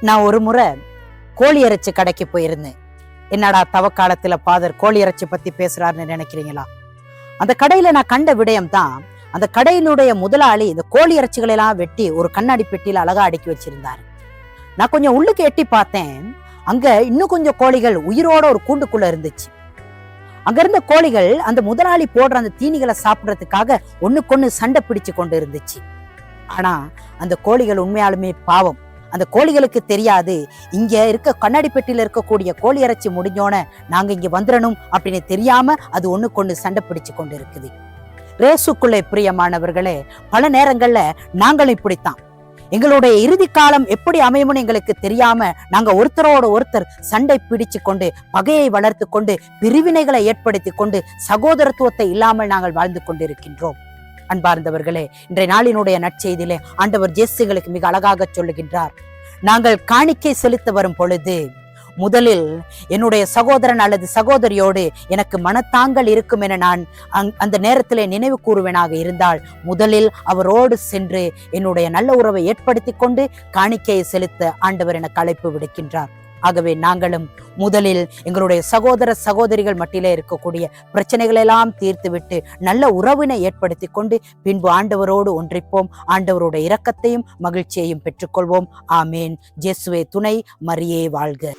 நான் ஒரு முறை கோழி இறைச்சி கடைக்கு போயிருந்தேன். என்னடா தவக்காலத்துல ஃபாதர் கோழி இறைச்சி பத்தி பேசுறாருன்னு நினைக்கிறீங்களா? அந்த கடையில நான் கண்ட விடயம் தான் அந்த கடையினுடைய முதலாளி இந்த கோழி இறைச்சிகளை எல்லாம் வெட்டி ஒரு கண்ணாடி பெட்டியில அழகா அடுக்கி வச்சிருந்தாரு. நான் கொஞ்சம் உள்ளுக்கு எட்டி பார்த்தேன் அங்க இன்னும் கொஞ்சம் கோழிகள் உயிரோட ஒரு கூண்டுக்குள்ள இருந்துச்சு. அங்க இருந்த கோழிகள் அந்த முதலாளி போடுற அந்த தீனிகளை சாப்பிட்றதுக்காக ஒன்றுக்கொன்று சண்டை பிடிச்சு கொண்டு இருந்துச்சு. ஆனா அந்த கோழிகள் உண்மையாலுமே பாவம். அந்த கோழிகளுக்கு தெரியாது. இங்க இருக்க கண்ணாடி பெட்டியில இருக்கக்கூடிய கோழி இறைச்சி முடிஞ்சோன நாங்க இங்க வந்துடணும் அப்படின்னு தெரியாம அது ஒண்ணுக்கொண்ணு சண்டை பிடிச்சு கொண்டு இருக்குது ரேசுக்குள்ளே பிரியமானவர்களே பல நேரங்கள்ல நாங்களும் இப்படித்தான். எங்களுடைய இறுதி காலம் எப்படி அமையும்னு எங்களுக்கு தெரியாம நாங்க ஒருத்தரோட ஒருத்தர் சண்டை பிடிச்சு கொண்டு பகையை வளர்த்து கொண்டு பிரிவினைகளை ஏற்படுத்தி கொண்டு சகோதரத்துவத்தை இல்லாமல் நாங்கள் வாழ்ந்து கொண்டிருக்கின்றோம். அன்பார்ந்தவர்களே இன்றைய நாளினுடைய நற்செய்தியிலே ஆண்டவர் ஜேசுகளுக்கு மிக அழகாக சொல்லுகின்றார். நாங்கள் காணிக்கை செலுத்த வரும் பொழுது முதலில் என்னுடைய சகோதரன் அல்லது சகோதரியோடு எனக்கு மனத்தாங்கல் இருக்கும் என நான் அந்த நேரத்திலே நினைவு கூறுவேனாக இருந்தால் முதலில் அவரோடு சென்று என்னுடைய நல்ல உறவை ஏற்படுத்தி கொண்டு காணிக்கையை செலுத்த ஆண்டவர் எனக்கு அழைப்பு விடுக்கின்றார். ஆகவே நாங்களும் முதலில் எங்களுடைய சகோதர சகோதரிகள் மட்டிலே இருக்கக்கூடிய பிரச்சனைகளை எல்லாம் தீர்த்துவிட்டு நல்ல உறவினை ஏற்படுத்தி கொண்டு பின்பு ஆண்டவரோடு ஒன்றிப்போம். ஆண்டவரோட இரக்கத்தையும் மகிழ்ச்சியையும் பெற்றுக்கொள்வோம். ஆமேன். ஜேசுவே துணை மரியே வாழ்க.